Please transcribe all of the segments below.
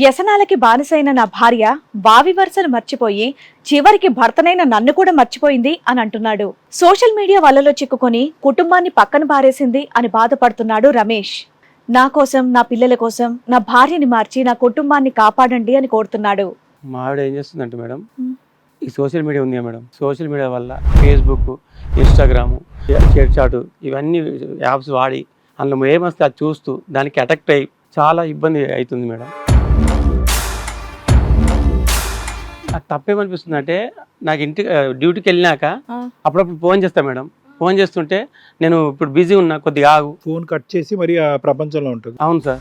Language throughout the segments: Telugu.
వ్యసనాలకి బానిసైన నా భార్య వావి వరుసను మర్చిపోయి చివరికి భర్తనైన నన్ను కూడా మర్చిపోయింది అని అంటున్నాడు. సోషల్ మీడియా వలలో చిక్కుకొని కుటుంబాన్ని పక్కన పారేసింది అని బాధపడుతున్నాడు రమేష్. నా కోసం నా పిల్లల కోసం నా భార్యని మార్చి నా కుటుంబాన్ని కాపాడండి అని కోరుతున్నాడు. మా ఆవిడ ఏం చేస్తుందంటే మేడం. ఈ సోషల్ మీడియా ఉంది మేడం. సోషల్ మీడియా వల్ల ఫేస్బుక్ ఇన్స్టాగ్రాము చాటు ఇవన్నీ యాప్స్ వాడి అందులో ఏమొస్తే అది చూస్తూ దానికి అటాక్ట్ అయ్యి చాలా ఇబ్బంది అవుతుంది మేడం. నాకు తప్పేమనిపిస్తుంది అంటే నాకు ఇంటి డ్యూటీకి వెళ్ళినాక అప్పుడప్పుడు ఫోన్ చేస్తా మేడం. ఫోన్ చేస్తుంటే నేను ఇప్పుడు బిజీ ఉన్నా కొద్దిగా ఆగు. ఫోన్ కట్ చేసి మరి ఆ ప్రపంచంలో ఉంటుంది. అవును సార్.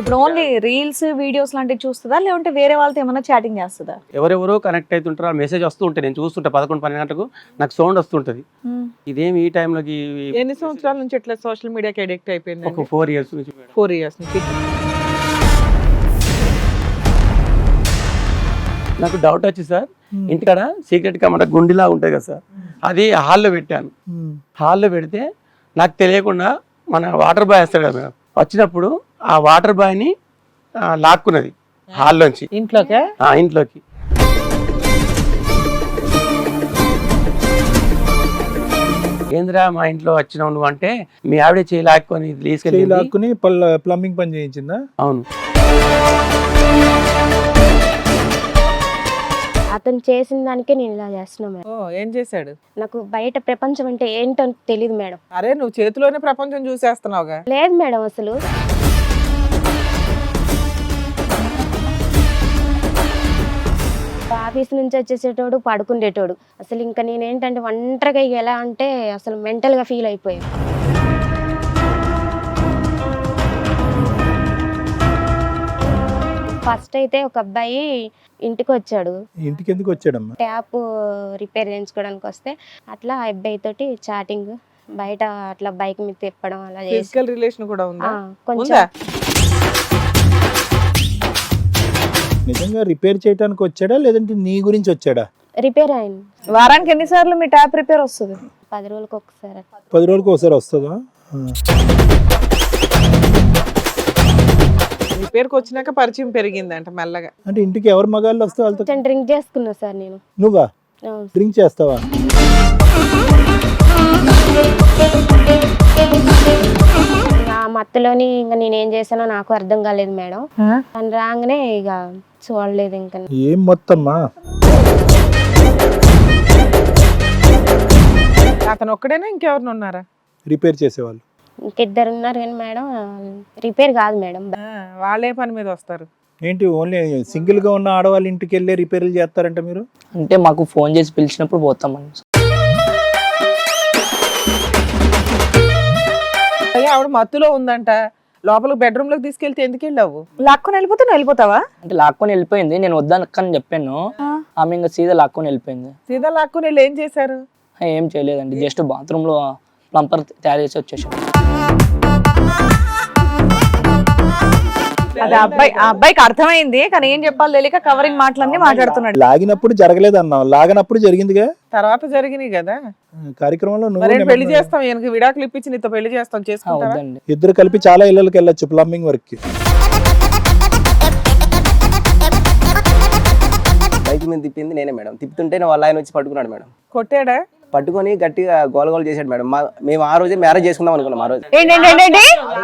ఇప్పుడు ఓన్లీ రీల్స్ వీడియోస్ లాంటివి చూస్తుందా? లేదంటే వేరే వాళ్ళతో ఏమైనా చాటింగ్ చేస్తుందా? ఎవరెవరో కనెక్ట్ అవుతుంటారో మెసేజ్ వస్తూ ఉంటాయి నేను చూస్తుంటా పదకొండు పన్నెండు గంటలకు నాకు సౌండ్ వస్తుంటుంది. ఇదేమి ఈ టైంలోకి ఎన్ని సంవత్సరాల నుంచి ఇట్లా సోషల్ మీడియాకి అడిక్ట్ ఒక అయిపోయింది ఫోర్ ఇయర్స్ నుంచి మేడం. ఫోర్ ఇయర్స్ నుంచి. నాకు డౌట్ వచ్చి సార్ ఇంటికాడ సీక్రెట్ కెమెరా గుండిలా ఉంటుంది కదా సార్. అది హాల్లో పెట్టాను. హాల్లో పెడితే నాకు తెలియకుండా మన వాటర్ బాయ్ వస్తాడు కదా మేడం. వచ్చినప్పుడు ఆ వాటర్ బాయ్ని లాక్కున్నది హాల్లోంచి ఇంట్లోకే? ఆ, ఇంట్లోకి. ఏంద్రా మా ఇంట్లో వచ్చినావు నువ్వు అంటే మీ ఆవిడ చేయి లాక్కొని తీసుకెళ్ళి లాక్కుని ప్లంబింగ్ పని చేయించిందా? అవును. అతను చేసిన దానికే నేను ఇలా చేస్తున్నా మేడం. ఓ ఏం చేశాడు? నాకు బయట ప్రపంచం అంటే ఏంటో తెలియదు మేడం. అరే నువ్వు చేతిలోనే ప్రపంచం చూసేస్తున్నావుగా? లేదు మేడం అసలు. ఆఫీస్ నుంచి వచ్చేసేటోడు పడుకునేటోడు అసలు ఇంకా నేనేంటంటే ఒంటరిగా ఇక ఎలా అంటే అసలు మెంటల్గా ఫీల్ అయిపోయాను. ఫస్ట్ అయితే ఒక అబ్బాయి ఇంటికి వచ్చాడు. ఇంటికి ఎందుకు వచ్చాడమ్మా? ట్యాప్ రిపేర్ చేయించుకోవడానికి వస్తే అట్లా ఆ అబ్బాయి తోటి చాటింగ్ బయట అట్లా బైక్ మీద తిప్పడం అలా చేసి ఫిజికల్ రిలేషన్ కూడా ఆ, ఉందా కొంచెం. ఉందా? నిజంగా రిపేర్ చేయడానికి వచ్చాడా లేదంటే నీ గురించి వచ్చాడా? రిపేర్ అయింది. వారానికి ఎన్నిసార్లు మీ ట్యాప్ రిపేర్ వస్తుంది? పది రోజులకు ఒకసారి పది రోజులకు ఒకసారి వస్తుందా? ఆ. నీ పేరుకి వచ్చినాక పరిచయం పెరిగిందంట మెల్లగా. అంటే ఇంటికి ఎవరు మగాళ్ళు వస్తే వాళ్ళతో కొంచెం డ్రింక్ చేసుకున్నా సార్ నేను. నువ్వా? అవును. డ్రింక్ చేస్తావా? ఇంకా ఆ మత్తులోని ఇంకా నేను ఏం చేశానో నాకు అర్థం కాలేదు మేడం. తను రాగానే ఇక చూడలేదు ఇంకా ఏం మొత్తమ్మా? అతను ఒక్కడేనా ఇంకెవరిని ఉన్నారా? రిపేర్ చేసేవాళ్ళు. ఇంకిద్దరు ఉన్నారు కానీ మేడం రిపేర్ కాదు మేడం. వాళ్ళే పని మీద వస్తారు. ఏంటి ఓన్లీ సింగిల్గా ఉన్న ఆడవాళ్ళ ఇంటికి వెళ్ళి రిపేర్లు చేస్తారంట మీరు? అంటే మాకు ఫోన్ చేసి పిలిచినప్పుడు అయ్యా ఆవిడ మత్తులో ఉందంట. లోపల బెడ్రూమ్లోకి తీసుకెళ్తే ఎందుకు వెళ్ళావు? లాక్కొని వెళ్ళిపోతే నువ్వు వెళ్ళిపోతావా? అంటే లాక్కొని వెళ్ళిపోయింది. నేను వద్దనక్కని చెప్పాను. ఆమె ఇంకా సీదా లాక్కొని వెళ్ళిపోయింది. సీదా లాక్కుని వెళ్ళి ఏం చేశారు? ఏం చేయలేదండి. జస్ట్ బాత్రూమ్లో ప్లంపర్ తయారు చేసి వచ్చేసాను. అది అబ్బాయి ఆ అబ్బాయికి అర్థమైంది కానీ ఏం చెప్పాలో తెలియక కవరింగ్ మాటలన్నీ మాట్లాడుతున్నాడు. లాగినప్పుడు జరగలేదు అన్నావు లాగినప్పుడు జరిగిందిగా? తర్వాత జరిగినాయి కదా. కార్యక్రమంలో నువ్వు మరేం పెళ్ళి చేస్తాం? ఈయనకి విడాకులు ఇప్పించి నీతో పెళ్ళి చేస్తాం చేసుకుంటావా? వద్దండి ఇద్దరు కలిపి చాలా ఇళ్ళకి వెళ్ళొచ్చు ప్లంబింగ్ వర్క్కి బైక్ మీద తిప్పింది నేనే మేడం. తిప్పుతుంటే నా వాళ్ళ ఆయన వచ్చి పట్టుకున్నాడు మేడం. కొట్టాడా? పట్టుకొని గట్టిగా గోల గోల చేశాడు మేడం. మా మేము ఆ రోజే మ్యారేజ్ చేసుకుందాం అనుకున్నాం ఆ రోజు. ఏంటంటే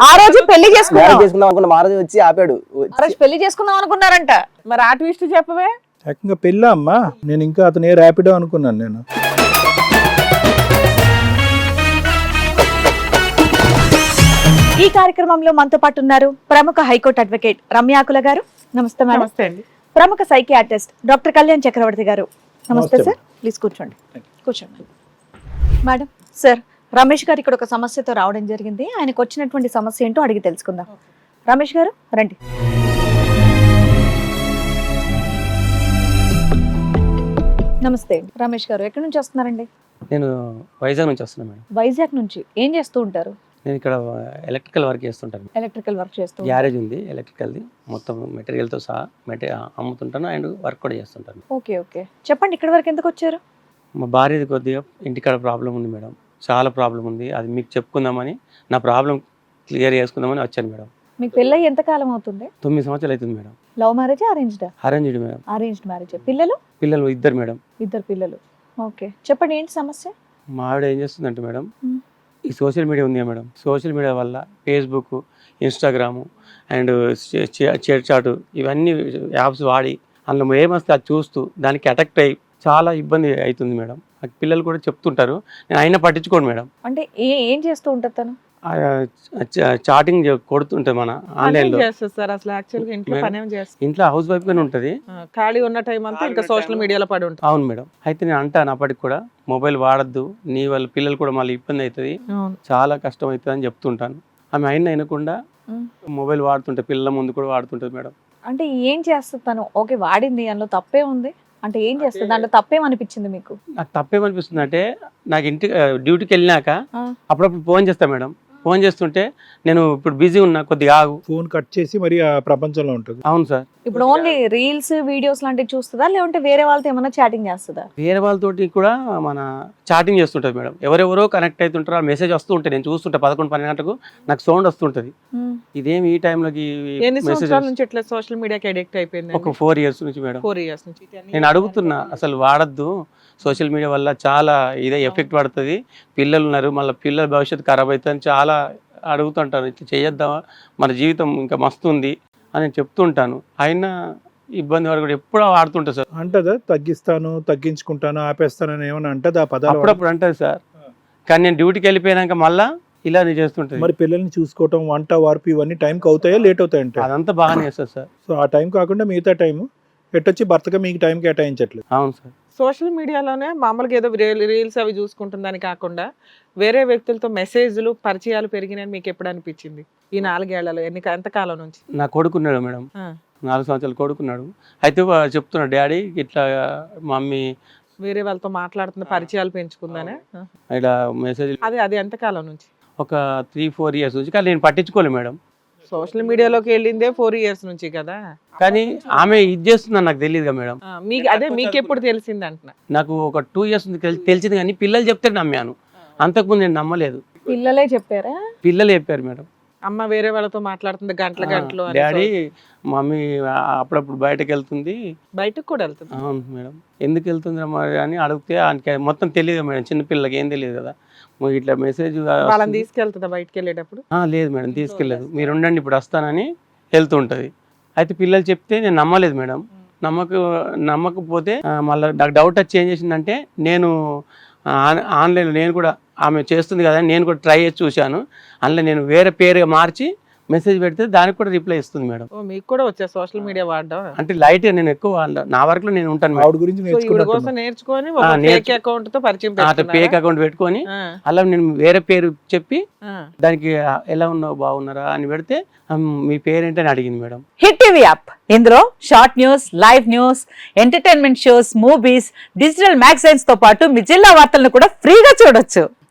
ఆ రోజు పెళ్ళి చేసుకున్నాం మ్యారేజ్ చేసుకుందాం అనుకున్నాం ఆ రోజు వచ్చి ఆపాడు. ఆ రోజు పెళ్ళి చేసుకుందాం అనుకున్నారంట. మరి ఆ ట్విస్ట్ చెప్పవే? ఏకంగా పెళ్ళా అమ్మా? నేను ఇంకా అతను ఏ ర్యాపిడో అనుకున్నాను నేను. ఈ కార్యక్రమంలో మనతో పాటు ఉన్నారు ప్రముఖ హైకోర్టు అడ్వకేట్ రమ్యాకుల గారు. నమస్తే మేడం. నమస్తే అండి. ప్రముఖ సైకియాట్రిస్ట్ డాక్టర్ కళ్యాణ్ చక్రవర్తి గారు. నమస్తే సార్. ప్లీజ్ కూర్చోండి. కూర్చోండి. మేడం సార్ రమేష్ గారు ఇక్కడ ఒక సమస్యతో రావడం జరిగింది. ఆయనకు వచ్చినటువంటి సమస్య ఏంటో అడిగి తెలుసుకుందాం. రమేష్ గారు రండి. నమస్తే. రమేష్ గారు ఎక్కడి నుంచి వస్తున్నారండి? నేను వైజాగ్ నుంచి వస్తున్నాను మేడం. వైజాగ్ నుంచి. ఏం చేస్తూ ఉంటారు? నేను ఇక్కడ ఎలక్ట్రికల్ వర్క్ చేస్తుంటాను. ఎలక్ట్రికల్ వర్క్ చేస్తూ ఉంటారు. గ్యారేజ్ ఉంది ఎలక్ట్రికల్ది మొత్తం మెటీరియల్తో సహా మెటీ అమ్ముతుంటాను అండ్ వర్క్ కూడా చేస్తుంటాను. Okay okay. చెప్పండి ఇక్కడి వరకు ఎందుకు వచ్చారు? మా భార్యది కొద్దిగా ఇంటికాడ ప్రాబ్లం ఉంది మేడం. చాలా ప్రాబ్లం ఉంది. అది మీకు చెప్పుకుందామని నా ప్రాబ్లం క్లియర్ చేసుకుందామని వచ్చాను మేడం. మీకు పెళ్ళై ఎంత కాలం అవుతుంది? తొమ్మిది సంవత్సరాలు అవుతుంది madam. Love marriage arranged arranged madam. Arranged marriage పిల్లలు? పిల్లలు ఇద్దరు మేడం. ఇద్దరు పిల్లలు. ఓకే. చెప్పండి ఏంటి సమస్య? మా ఆవిడ ఏం చేస్తుందంటే మేడం. ఈ సోషల్ మీడియా ఉంది మేడం. సోషల్ మీడియా వల్ల ఫేస్బుక్ ఇన్స్టాగ్రాము అండ్ చేట్ ఇవన్నీ యాప్స్ వాడి అందులో ఏమొస్తే అది చూస్తూ దానికి అటాక్ట్ అయ్యి చాలా ఇబ్బంది అవుతుంది మేడం. నాకు పిల్లలు కూడా చెప్తుంటారు. నేను అయినా పట్టించుకోండి మేడం. అంటే ఏ ఏం చేస్తూ ఉంటుంది తను? చాటింగ్ కొడుతుంటుంది మన ఆన్లైన్లో. చేస్తారు సార్? అసలు యాక్చువల్గా ఇంట్లో. పని ఏం చేస్తారు? ఇంట్లో హౌస్ వైఫ్ గానే ఉంటుంది. ఖాళీ ఉన్న టైం అంతా ఇంకా సోషల్ మీడియాలో పడి ఉంటుంది. అవును మేడం. అయితే నేను అంటాను అప్పటికి కూడా మొబైల్ వాడద్దు నీ వాళ్ళ పిల్లలు కూడా మళ్ళీ ఇబ్బంది అవుతుంది చాలా కష్టం అవుతుంది అని చెప్తుంటాను. ఆమె అయినా వినకుండా. మొబైల్ వాడుతుంటే పిల్లల ముందు కూడా వాడుతుంటుంది మేడం. అంటే ఏం చేస్తుంది తను? ఓకే వాడింది అందులో తప్పే ఉంది. అంటే ఏం చేస్తుంది? దాంట్లో తప్పేమనిపించింది మీకు? నాకు తప్పేమనిపిస్తుంది అంటే నాకు ఇంటి డ్యూటీకి వెళ్ళినాక. అప్పుడప్పుడు ఫోన్ చేస్తా మేడం. ఫోన్ చేస్తుంటే నేను ఇప్పుడు బిజీ ఉన్నా కొద్దిగా ఆగు. ఫోన్ కట్ చేసి మరి ఆ ప్రపంచంలో ఉంటుంది. అవును సార్. ఇప్పుడు ఓన్లీ రీల్స్ వీడియోస్ లాంటివి చూస్తుందా? లేదంటే వేరే వాళ్ళతో ఏమైనా చాటింగ్ చేస్తుందా? వేరే వాళ్ళతోటి కూడా మన చాటింగ్ చేస్తుంటుంది మేడం. ఎవరెవరో కనెక్ట్ అవుతుంటారో ఆ మెసేజ్ వస్తూ ఉంటుంది. నేను చూస్తుంటే పదకొండు పన్నెండు గంటలకు నాకు సౌండ్ వస్తుంటుంది. ఇదేమి ఈ టైంలోకి ఎన్ని మెసేజ్ సంవత్సరాల నుంచి ఇట్లా సోషల్ మీడియాకి అడిక్ట్ అయిపోయింది ఒక ఫోర్ ఇయర్స్ నుంచి మేడం. ఫోర్ ఇయర్స్ నుంచి. నేను అడుగుతున్నా అసలు వాడద్దు. సోషల్ మీడియా వల్ల చాలా ఇదే ఎఫెక్ట్ పడుతుంది. పిల్లలు ఉన్నారు మళ్ళీ పిల్లల భవిష్యత్తు ఖరాబ్ అవుతుంది చాలా అడుగుతుంటాను ఇట్లా చేయొద్దామా? మన జీవితం ఇంకా మస్తు ఉంది అని చెప్తుంటాను. అయినా ఇబ్బంది కూడా ఎప్పుడూ వాడుతుంటా సార్. అంటదా? తగ్గిస్తాను తగ్గించుకుంటాను ఆపేస్తానని ఏమైనా అంటదా పదాలు? అప్పుడప్పుడు అంటది సార్. కానీ నేను డ్యూటీకి వెళ్ళిపోయినాక మళ్ళా ఇలానే చేస్తుంటుంది. మరి పిల్లల్ని చూసుకోవటం వంట వార్పు ఇవన్నీ టైంకి అవుతాయా లేట్ అవుతాయంటే అదంతా బాగానే చేస్తారు సార్. సో ఆ టైం కాకుండా మిగతా టైం ఎట్టొచ్చి భర్తగా మీకు టైం కేటాయించట్లేదు. అవును సార్. సోషల్ మీడియాలోనే మామూలుగా ఏదో రీల్స్ అవి చూసుకుంటుందని కాకుండా వేరే వ్యక్తులతో మెసేజ్లు పరిచయాలు పెరిగినాయని మీకు ఎప్పుడు అనిపించింది? ఈ నాలుగేళ్ళలో ఎన్ని ఎంత కాలం నుంచి? నా కొడుకున్నాడు మేడం. నాలుగు సంవత్సరాలు కొడుకున్నాడు అయితే చెప్తున్నాడు డాడీ ఇట్లా మమ్మీ వేరే వాళ్ళతో మాట్లాడుతున్న పరిచయాలు పెంచుకుందానే. ఇలా మెసేజ్ అది అది ఎంత కాలం నుంచి? ఒక త్రీ ఫోర్ ఇయర్స్ నుంచి. కానీ నేను పట్టించుకోలేదు మేడం. సోషల్ మీడియాలోకి వెళ్ళిందే ఫోర్ ఇయర్స్ నుంచి కదా? కానీ ఆమె ఇది చేస్తుందని నాకు తెలియదుగా మేడం. మీకు అదే మీకు ఎప్పుడు తెలిసింది అంటున్నా నాకు ఒక టూ ఇయర్స్ తెలిసింది కానీ పిల్లలు చెప్తే నమ్మాను. అంతకుముందు నేను నమ్మలేదు. పిల్లలే చెప్పారా? పిల్లలు చెప్పారు మేడం. అమ్మ వేరే వాళ్ళతో మాట్లాడుతుంది గంటల గంటలు డాడీ మమ్మీ అప్పుడప్పుడు బయటకు వెళ్తుంది. బయటకు కూడా వెళ్తుంది. అవును మేడం. ఎందుకు వెళ్తుంది అమ్మా అని అడిగితే ఆయనకి మొత్తం తెలియదు మేడం. చిన్న పిల్లలకి ఏం తెలియదు కదా. మరి ఇట్లా మెసేజ్ వాళ్ళని తీసుకెళ్తుందా బయటకు వెళ్ళేటప్పుడు? లేదు మేడం తీసుకెళ్ళలేదు. మీరు ఉండండి ఇప్పుడు వస్తానని వెళ్తుంటది అయితే పిల్లలు చెప్తే నేను నమ్మలేదు మేడం. నమ్మక నమ్మకపోతే మళ్ళీ నాకు డౌట్ వచ్చి ఏం చేసిందంటే నేను ఆన్- ఆన్లైన్లో నేను కూడా ఆమె చేస్తుంది కదా అని నేను కూడా ట్రై చేసి చూశాను. అందులో నేను వేరే పేరుగా మార్చి మెసేజ్ పెడితే దానికి కూడా రిప్లై ఇస్తుంది మేడం. ఓ మీకు కూడా వచ్చా? సోషల్ మీడియా వాడడం? అంటే లైట్ నేను ఎక్కువ వాడను. నా వరకు నేను ఉంటాను ఆవిడ గురించి నేర్చుకొని ఫేక్ అకౌంట్తో పరిచయం అట్లా? ఫేక్ అకౌంట్ పెట్టుకొని అలా నేను వేరే పేరు చెప్పి. దానికి ఎలా ఉన్నావు? బాగున్నారా? అని పెడితే "అమ్, మీ పేరేంటని అడిగింది మేడం. హిట్ టీవీ యాప్ ఇందులో short news live news entertainment shows movies digital మ్యాగజైన్స్తో పాటు మీ జిల్లా వార్తలను కూడా ఫ్రీగా చూడొచ్చు.